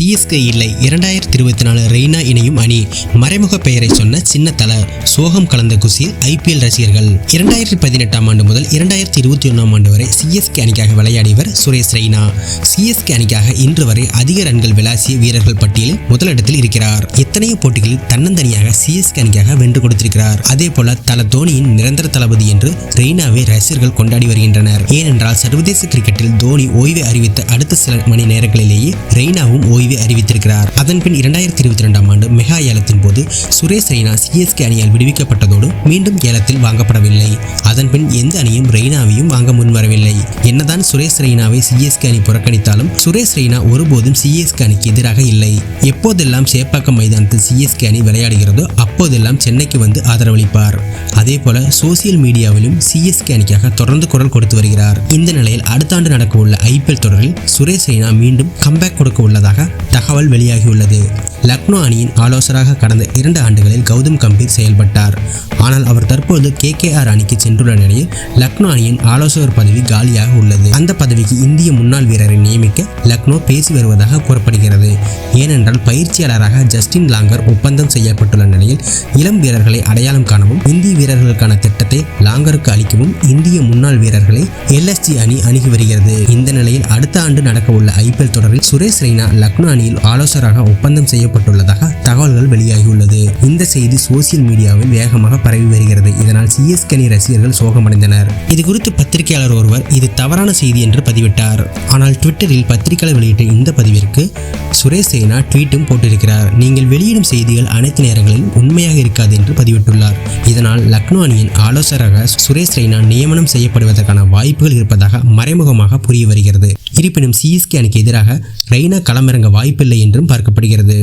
CSK இல்லை. இரண்டாயிரத்தி இருபத்தி நாலு ரெய்னா இணையும் அணி. மறைமுக பெயரை சொன்ன சின்ன தல சோகம் கலந்த குசியில் ஐபிஎல் ரசிகர்கள். இரண்டாயிரத்தி பதினெட்டாம் ஆண்டு முதல் இரண்டாயிரத்தி இருபத்தி ஒன்றாம் ஆண்டு வரை சிஎஸ்கே அணிக்காக விளையாடியவர் சுரேஷ் ரெய்னா. சிஎஸ்கே அணிக்காக இன்று வரை அதிக ரன்கள் விளாசிய வீரர்கள் பட்டியலில் முதலிடத்தில் இருக்கிறார். எத்தனையோ போட்டிகளில் தன்னந்தனியாக சிஎஸ்கே அணிக்காக வென்று கொடுத்திருக்கிறார். அதே போல தல தோனியின் நிரந்தர தளபதி என்று ரெய்னாவை ரசிகர்கள் கொண்டாடி வருகின்றனர். ஏனென்றால் சர்வதேச கிரிக்கெட்டில் தோனி ஓய்வை அறிவித்த அடுத்த சில மணி நேரங்களிலேயே ரெய்னாவும் ஓய்வு அறிவித்திருக்கிறார். அதன்பின் இரண்டாயிரத்தி இருபத்தி இரண்டாம் ஆண்டு மெகா ஏலத்தின் போது சுரேஷ் ரெய்னா சிஎஸ்கே அணியால் விடுவிக்கப்பட்டதோடு மீண்டும் ஏலத்தில் வாங்கப்படவில்லை. அதன்பின் எந்த அணியும் ரெய்னாவையும் வாங்க முன்வரவில்லை. என்னதான் சுரேஷ் ரெய்னாவை சிஎஸ்கே அணி புறக்கணித்தாலும் சுரேஷ் ரெய்னா ஒருபோதும் சிஎஸ்கே அணிக்கு எதிராக இல்லை. எப்போதெல்லாம் சேப்பாக்கம் மைதானத்தில் சிஎஸ்கே அணி விளையாடுகிறதோ அப்போதெல்லாம் சென்னைக்கு வந்து ஆதரவளிப்பார். அதே போல சோசியல் மீடியாவிலும் சிஎஸ்கே அணிக்காக தொடர்ந்து குரல் கொடுத்து வருகிறார். இந்த நிலையில் அடுத்த ஆண்டு நடக்க உள்ள ஐபிஎல் தொடரில் சுரேஷ் ரெய்னா மீண்டும் கம்பேக் கொடுக்க உள்ளதாக தகவல் வெளியாகியுள்ளது. லக்னோ அணியின் ஆலோசகராக கடந்த இரண்டு ஆண்டுகளில் கௌதம் கம்பீர் செயல்பட்டார். ஆனால் அவர் தற்போது கேகேஆர் அணிக்கு சென்றுள்ள நிலையில் லக்னோ அணியின் ஆலோசகர் பதவி காலியாக உள்ளது. அந்த பதவிக்கு இந்திய முன்னாள் வீரரை நியமிக்க லக்னோ பேசி வருவதாக கூறப்படுகிறது. ஏனென்றால் பயிற்சியாளராக ஜஸ்டின் லாங்கர் ஒப்பந்தம் செய்யப்பட்டுள்ள நிலையில் இளம் வீரர்களை அடையாளம் காணவும் இந்திய வீரர்களுக்கான திட்டத்தை லாங்கருக்கு அளிக்கவும் இந்திய முன்னாள் வீரர்களை எல்எஸ்ஜி அணி அணுகி வருகிறது. இந்த நிலையில் அடுத்த ஆண்டு நடக்கவுள்ள ஐபிஎல் தொடரில் சுரேஷ் ரெய்னா லக்னோ அணியில் ஆலோசகராக ஒப்பந்தம் செய்ய செய்யப்பட்டுள்ளதாக தகவல்கள் வெளியாகியுள்ளது. இந்த செய்தி சோசியல் மீடியாவில் வேகமாக பரவி வருகிறது. இதனால் சிஎஸ்கே அணி ரசிகர்கள் சோகமடைந்தனர். இது குறித்து பத்திரிகையாளர் ஒருவர் இது தவறான செய்தி என்று பதிவிட்டார். ஆனால் ட்விட்டரில் பத்திரிகையாளர் வெளியிட்ட இந்த பதிவிற்கு சுரேஷ் ரெய்னா ட்வீட்டும் போட்டிருக்கிறார். நீங்கள் வெளியிடும் செய்திகள் அனைத்து நேரங்களில் உண்மையாக இருக்காது என்று பதிவிட்டுள்ளார். இதனால் லக்னோ அணியின் ஆலோசகராக சுரேஷ் ரெய்னா நியமனம் செய்யப்படுவதற்கான வாய்ப்புகள் இருப்பதாக மறைமுகமாக புரிய வருகிறது. இருப்பினும் சிஎஸ்கே அணிக்கு எதிராக ரெய்னா களமிறங்க வாய்ப்பில்லை என்றும் பார்க்கப்படுகிறது.